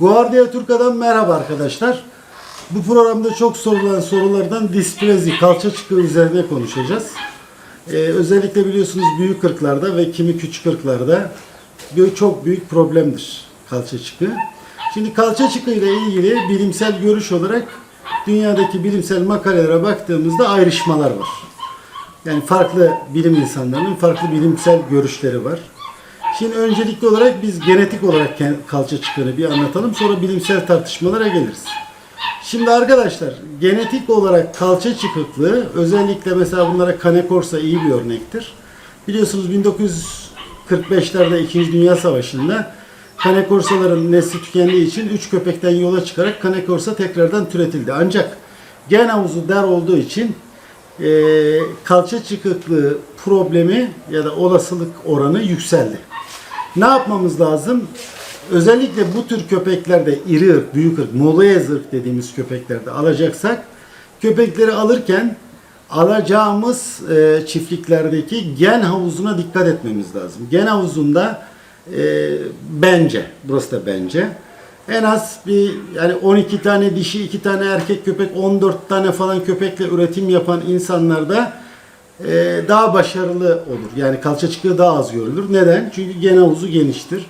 Guardia Turca'dan merhaba arkadaşlar. Bu programda çok sorulan sorulardan displezi, kalça çıkığı üzerine konuşacağız. Ee, özellikle biliyorsunuz büyük ırklarda ve kimi küçük ırklarda bir çok büyük problemdir kalça çıkığı. Şimdi kalça çıkığı ile ilgili bilimsel görüş olarak dünyadaki bilimsel makalelere baktığımızda ayrışmalar var. Yani farklı bilim insanlarının farklı bilimsel görüşleri var. Şimdi öncelikli olarak biz genetik olarak kalça çıkığını bir anlatalım. Sonra bilimsel tartışmalara geliriz. Şimdi arkadaşlar genetik olarak kalça çıkıklığı özellikle mesela bunlara Kanekorsa iyi bir örnektir. Biliyorsunuz 1945'lerde 2. Dünya Savaşı'nda Kanekorsaların nesli tükendiği için 3 köpekten yola çıkarak Kanekorsa tekrardan türetildi. Ancak gen havuzu dar olduğu için e, kalça çıkıklığı problemi ya da olasılık oranı yükseldi. Ne yapmamız lazım? Özellikle bu tür köpeklerde iri ırk, büyük ırk, molez ırk dediğimiz köpeklerde alacaksak köpekleri alırken alacağımız e, çiftliklerdeki gen havuzuna dikkat etmemiz lazım. Gen havuzunda e, bence, burası da bence en az bir yani 12 tane dişi, 2 tane erkek köpek, 14 tane falan köpekle üretim yapan insanlarda e, daha başarılı olur. Yani kalça çıkığı daha az görülür. Neden? Çünkü gen havuzu geniştir.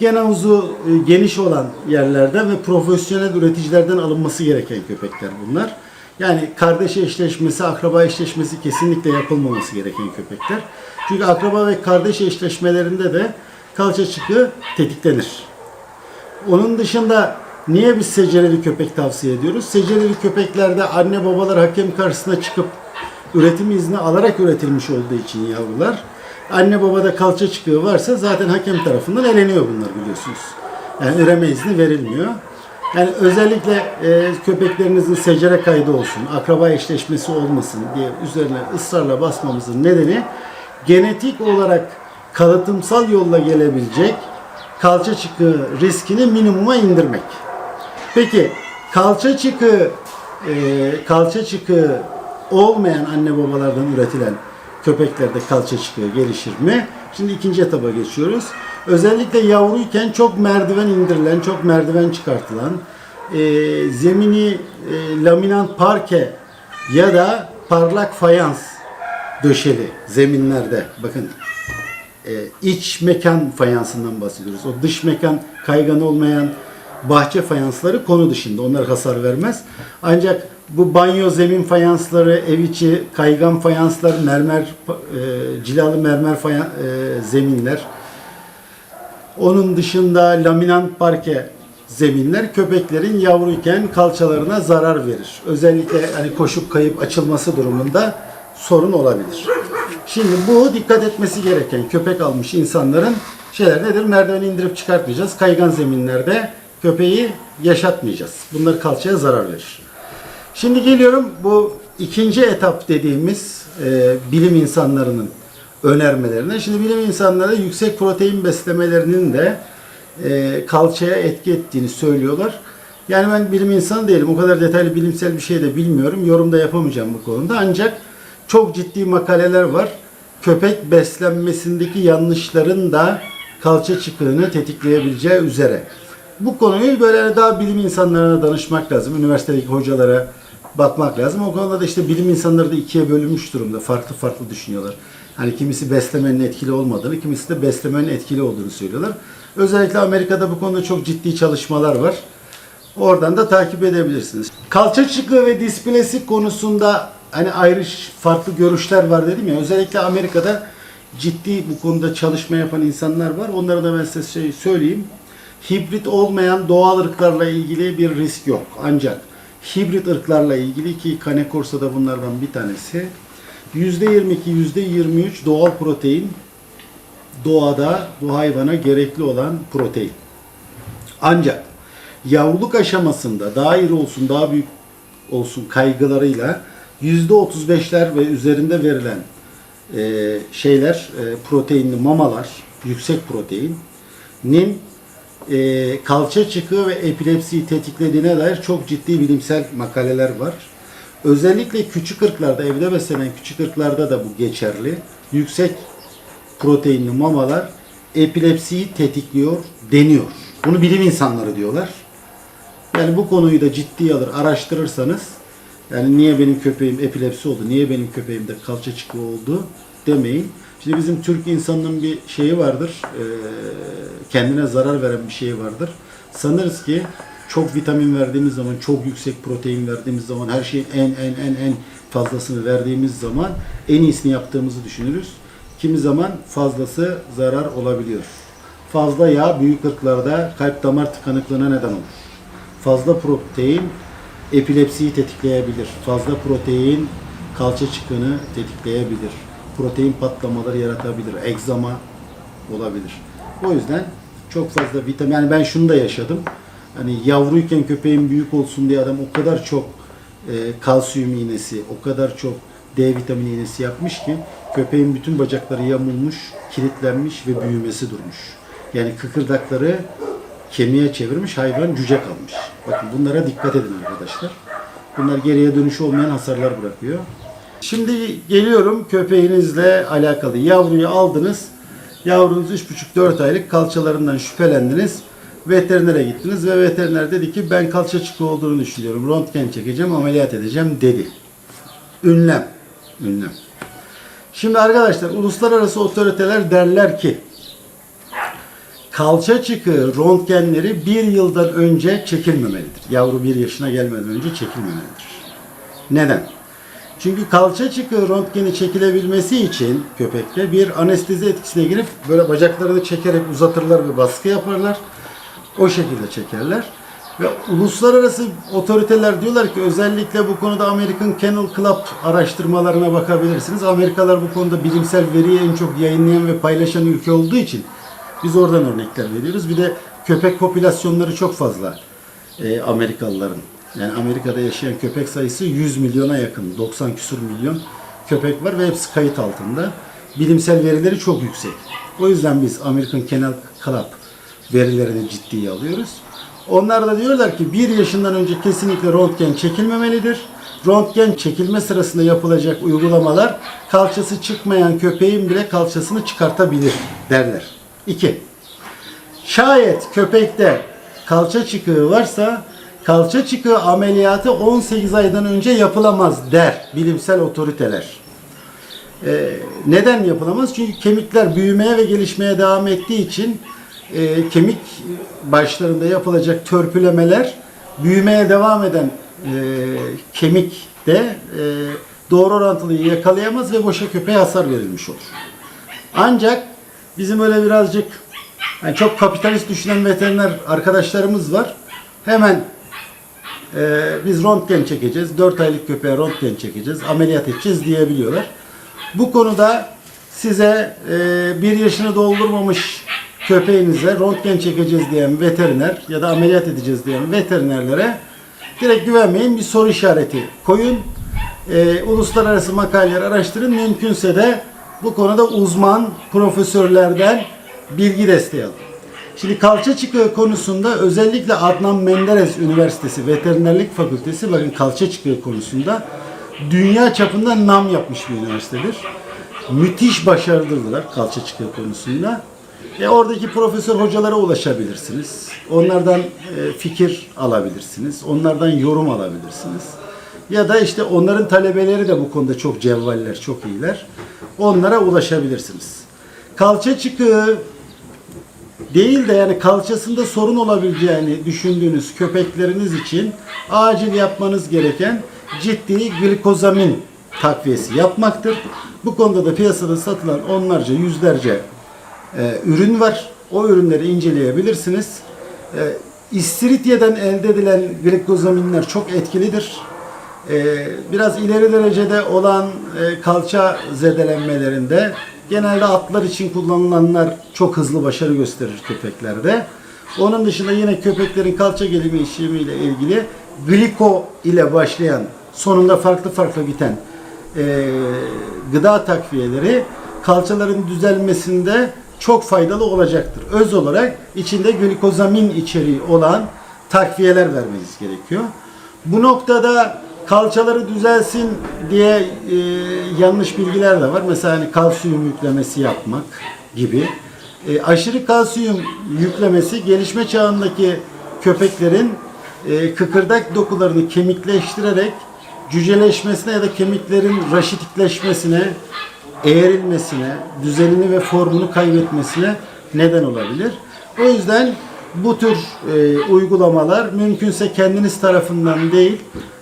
Gen havuzu e, geniş olan yerlerden ve profesyonel üreticilerden alınması gereken köpekler bunlar. Yani kardeş eşleşmesi, akraba eşleşmesi kesinlikle yapılmaması gereken köpekler. Çünkü akraba ve kardeş eşleşmelerinde de kalça çıkığı tetiklenir. Onun dışında niye biz secereli köpek tavsiye ediyoruz? Secereli köpeklerde anne babalar hakem karşısına çıkıp üretim izni alarak üretilmiş olduğu için yavrular. Anne babada kalça çıkığı varsa zaten hakem tarafından eleniyor bunlar biliyorsunuz. Yani üreme izni verilmiyor. Yani özellikle e, köpeklerinizin secere kaydı olsun, akraba eşleşmesi olmasın diye üzerine ısrarla basmamızın nedeni genetik olarak kalıtımsal yolla gelebilecek kalça çıkığı riskini minimuma indirmek. Peki kalça çıkığı e, kalça çıkığı olmayan anne babalardan üretilen köpeklerde kalça çıkığı gelişir mi? Şimdi ikinci etaba geçiyoruz. Özellikle yavruyken çok merdiven indirilen, çok merdiven çıkartılan, e, zemini e, laminant parke ya da parlak fayans döşeli zeminlerde bakın e, iç mekan fayansından bahsediyoruz. O dış mekan kaygan olmayan bahçe fayansları konu dışında. Onlar hasar vermez. Ancak bu banyo zemin fayansları, ev içi kaygan fayanslar, mermer e, cilalı mermer fayan, e, zeminler. Onun dışında laminant parke zeminler köpeklerin yavruyken kalçalarına zarar verir. Özellikle hani koşup kayıp açılması durumunda sorun olabilir. Şimdi bu dikkat etmesi gereken köpek almış insanların şeyler nedir? Merdiveni indirip çıkartmayacağız. Kaygan zeminlerde köpeği yaşatmayacağız. Bunlar kalçaya zarar verir. Şimdi geliyorum bu ikinci etap dediğimiz e, bilim insanlarının önermelerine. Şimdi bilim insanları yüksek protein beslemelerinin de e, kalçaya etki ettiğini söylüyorlar. Yani ben bilim insanı değilim. O kadar detaylı bilimsel bir şey de bilmiyorum. Yorum da yapamayacağım bu konuda. Ancak çok ciddi makaleler var. Köpek beslenmesindeki yanlışların da kalça çıkığını tetikleyebileceği üzere. Bu konuyu böyle daha bilim insanlarına danışmak lazım. Üniversitedeki hocalara bakmak lazım. O konuda da işte bilim insanları da ikiye bölünmüş durumda. Farklı farklı düşünüyorlar. Hani kimisi beslemenin etkili olmadığını, kimisi de beslemenin etkili olduğunu söylüyorlar. Özellikle Amerika'da bu konuda çok ciddi çalışmalar var. Oradan da takip edebilirsiniz. Kalça çıkığı ve displesi konusunda hani ayrı farklı görüşler var dedim ya. Özellikle Amerika'da ciddi bu konuda çalışma yapan insanlar var. Onlara da ben size şey söyleyeyim. Hibrit olmayan doğal ırklarla ilgili bir risk yok. Ancak hibrit ırklarla ilgili ki Kanekorsa da bunlardan bir tanesi. %22, %23 doğal protein doğada bu hayvana gerekli olan protein. Ancak yavruluk aşamasında daha iri olsun, daha büyük olsun kaygılarıyla %35'ler ve üzerinde verilen e, şeyler, e, proteinli mamalar, yüksek proteinin e, kalça çıkığı ve epilepsiyi tetiklediğine dair çok ciddi bilimsel makaleler var. Özellikle küçük ırklarda, evde beslenen küçük ırklarda da bu geçerli. Yüksek proteinli mamalar epilepsiyi tetikliyor deniyor. Bunu bilim insanları diyorlar. Yani bu konuyu da ciddiye alır, araştırırsanız yani niye benim köpeğim epilepsi oldu, niye benim köpeğimde kalça çıkığı oldu demeyin. Şimdi bizim Türk insanının bir şeyi vardır, eee, kendine zarar veren bir şeyi vardır. Sanırız ki çok vitamin verdiğimiz zaman, çok yüksek protein verdiğimiz zaman, her şeyin en en en en fazlasını verdiğimiz zaman en iyisini yaptığımızı düşünürüz. Kimi zaman fazlası zarar olabiliyor. Fazla yağ büyük ırklarda kalp damar tıkanıklığına neden olur. Fazla protein epilepsiyi tetikleyebilir. Fazla protein kalça çıkığını tetikleyebilir. Protein patlamaları yaratabilir. Egzama olabilir. O yüzden çok fazla vitamin yani ben şunu da yaşadım. Hani yavruyken köpeğim büyük olsun diye adam o kadar çok e, kalsiyum iğnesi, o kadar çok D vitamini iğnesi yapmış ki köpeğin bütün bacakları yamulmuş, kilitlenmiş ve büyümesi durmuş. Yani kıkırdakları kemiğe çevirmiş, hayvan cüce kalmış. Bakın bunlara dikkat edin arkadaşlar. Bunlar geriye dönüşü olmayan hasarlar bırakıyor. Şimdi geliyorum köpeğinizle alakalı. Yavruyu aldınız. Yavrunuz 3,5-4 aylık kalçalarından şüphelendiniz. Veterinere gittiniz ve veteriner dedi ki ben kalça çıkığı olduğunu düşünüyorum. Röntgen çekeceğim, ameliyat edeceğim dedi. Ünlem. Ünlem. Şimdi arkadaşlar uluslararası otoriteler derler ki kalça çıkığı röntgenleri bir yıldan önce çekilmemelidir. Yavru bir yaşına gelmeden önce çekilmemelidir. Neden? Çünkü kalça çıkığı röntgeni çekilebilmesi için köpekte bir anestezi etkisine girip böyle bacaklarını çekerek uzatırlar ve baskı yaparlar. O şekilde çekerler. Ve uluslararası otoriteler diyorlar ki özellikle bu konuda American Kennel Club araştırmalarına bakabilirsiniz. Amerikalılar bu konuda bilimsel veriyi en çok yayınlayan ve paylaşan ülke olduğu için biz oradan örnekler veriyoruz. Bir de köpek popülasyonları çok fazla e, Amerikalıların. Yani Amerika'da yaşayan köpek sayısı 100 milyona yakın. 90 küsur milyon köpek var ve hepsi kayıt altında. Bilimsel verileri çok yüksek. O yüzden biz American Kennel Club verilerini ciddiye alıyoruz. Onlar da diyorlar ki bir yaşından önce kesinlikle röntgen çekilmemelidir. Röntgen çekilme sırasında yapılacak uygulamalar kalçası çıkmayan köpeğin bile kalçasını çıkartabilir derler. 2. Şayet köpekte kalça çıkığı varsa kalça çıkığı ameliyatı 18 aydan önce yapılamaz der bilimsel otoriteler. Ee, neden yapılamaz? Çünkü kemikler büyümeye ve gelişmeye devam ettiği için e, kemik başlarında yapılacak törpülemeler büyümeye devam eden e, kemikte e, doğru orantılıyı yakalayamaz ve boşa köpeğe hasar verilmiş olur. Ancak bizim öyle birazcık yani çok kapitalist düşünen veteriner arkadaşlarımız var. Hemen e, biz röntgen çekeceğiz, 4 aylık köpeğe röntgen çekeceğiz, ameliyat edeceğiz diyebiliyorlar. Bu konuda size e, bir yaşını doldurmamış köpeğinize röntgen çekeceğiz diyen veteriner ya da ameliyat edeceğiz diyen veterinerlere direkt güvenmeyin bir soru işareti koyun. E, uluslararası makaleler araştırın. Mümkünse de bu konuda uzman profesörlerden bilgi desteği alın. Şimdi kalça çıkığı konusunda özellikle Adnan Menderes Üniversitesi Veterinerlik Fakültesi bakın kalça çıkığı konusunda dünya çapında nam yapmış bir üniversitedir. Müthiş başarılıdırlar kalça çıkığı konusunda. E, oradaki profesör hocalara ulaşabilirsiniz. Onlardan e, fikir alabilirsiniz. Onlardan yorum alabilirsiniz. Ya da işte onların talebeleri de bu konuda çok cevvaller, çok iyiler. Onlara ulaşabilirsiniz. Kalça çıkığı değil de yani kalçasında sorun olabileceğini düşündüğünüz köpekleriniz için acil yapmanız gereken ciddi glikozamin takviyesi yapmaktır. Bu konuda da piyasada satılan onlarca, yüzlerce e, ürün var. O ürünleri inceleyebilirsiniz. E, İstiridye'den elde edilen glikozaminler çok etkilidir. E, biraz ileri derecede olan e, kalça zedelenmelerinde genelde atlar için kullanılanlar çok hızlı başarı gösterir köpeklerde. Onun dışında yine köpeklerin kalça gelimi işlemiyle ilgili gliko ile başlayan sonunda farklı farklı biten e, gıda takviyeleri kalçaların düzelmesinde çok faydalı olacaktır. Öz olarak içinde glikozamin içeriği olan takviyeler vermeniz gerekiyor. Bu noktada kalçaları düzelsin diye e, yanlış bilgiler de var. Mesela hani kalsiyum yüklemesi yapmak gibi. E, aşırı kalsiyum yüklemesi gelişme çağındaki köpeklerin e, kıkırdak dokularını kemikleştirerek cüceleşmesine ya da kemiklerin raşitikleşmesine, eğrilmesine, düzenini ve formunu kaybetmesine neden olabilir. O yüzden bu tür e, uygulamalar mümkünse kendiniz tarafından değil,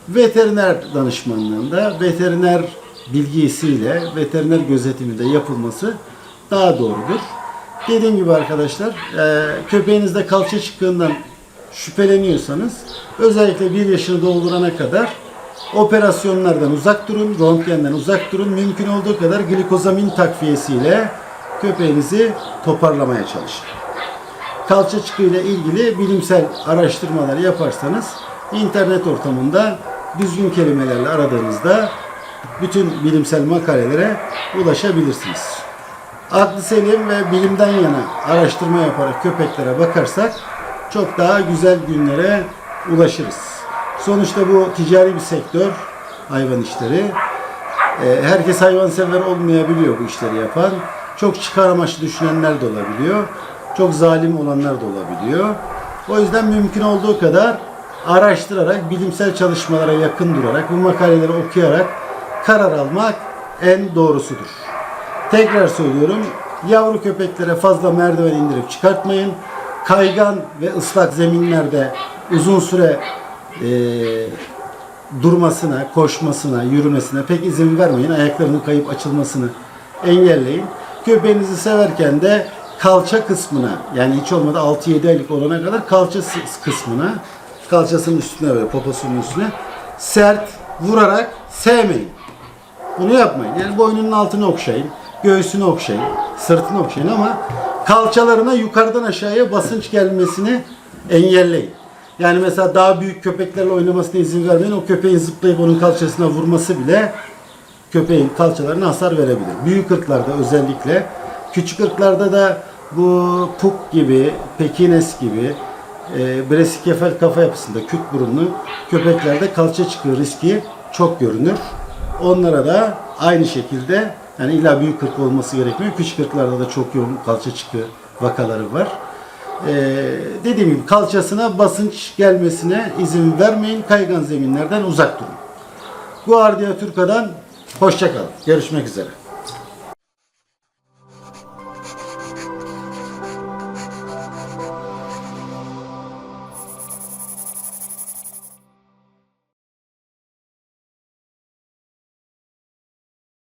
veteriner danışmanlığında, veteriner bilgisiyle, veteriner gözetiminde yapılması daha doğrudur. Dediğim gibi arkadaşlar, e, köpeğinizde kalça çıkığından şüpheleniyorsanız özellikle bir yaşını doldurana kadar operasyonlardan uzak durun, röntgenden uzak durun. Mümkün olduğu kadar glikozamin takviyesiyle köpeğinizi toparlamaya çalışın. Kalça çıkığıyla ilgili bilimsel araştırmalar yaparsanız internet ortamında düzgün kelimelerle aradığınızda bütün bilimsel makalelere ulaşabilirsiniz. Aklı selim ve bilimden yana araştırma yaparak köpeklere bakarsak çok daha güzel günlere ulaşırız. Sonuçta bu ticari bir sektör, hayvan işleri. Ee, herkes hayvansever olmayabiliyor bu işleri yapan. Çok çıkar amaçlı düşünenler de olabiliyor. Çok zalim olanlar da olabiliyor. O yüzden mümkün olduğu kadar araştırarak, bilimsel çalışmalara yakın durarak, bu makaleleri okuyarak karar almak en doğrusudur. Tekrar söylüyorum, yavru köpeklere fazla merdiven indirip çıkartmayın. Kaygan ve ıslak zeminlerde uzun süre eee, durmasına, koşmasına, yürümesine pek izin vermeyin. Ayaklarının kayıp açılmasını engelleyin. Köpeğinizi severken de kalça kısmına yani hiç olmadı 6-7 aylık olana kadar kalça kısmına kalçasının üstüne böyle poposunun üstüne sert vurarak sevmeyin. Bunu yapmayın. Yani boynunun altını okşayın, göğsünü okşayın, sırtını okşayın ama kalçalarına yukarıdan aşağıya basınç gelmesini engelleyin. Yani mesela daha büyük köpeklerle oynamasına izin vermeyin. O köpeğin zıplayıp onun kalçasına vurması bile köpeğin kalçalarına hasar verebilir. Büyük ırklarda özellikle, küçük ırklarda da bu puk gibi, pekines gibi, e, bresikefal kafa yapısında küt burunlu köpeklerde kalça çıkığı riski çok görünür. Onlara da aynı şekilde yani illa büyük ırk olması gerekmiyor. Küçük ırklarda da çok yoğun kalça çıkığı vakaları var. Ee, dediğim gibi kalçasına basınç gelmesine izin vermeyin. Kaygan zeminlerden uzak durun. Guardia Turca'dan hoşçakalın. Görüşmek üzere.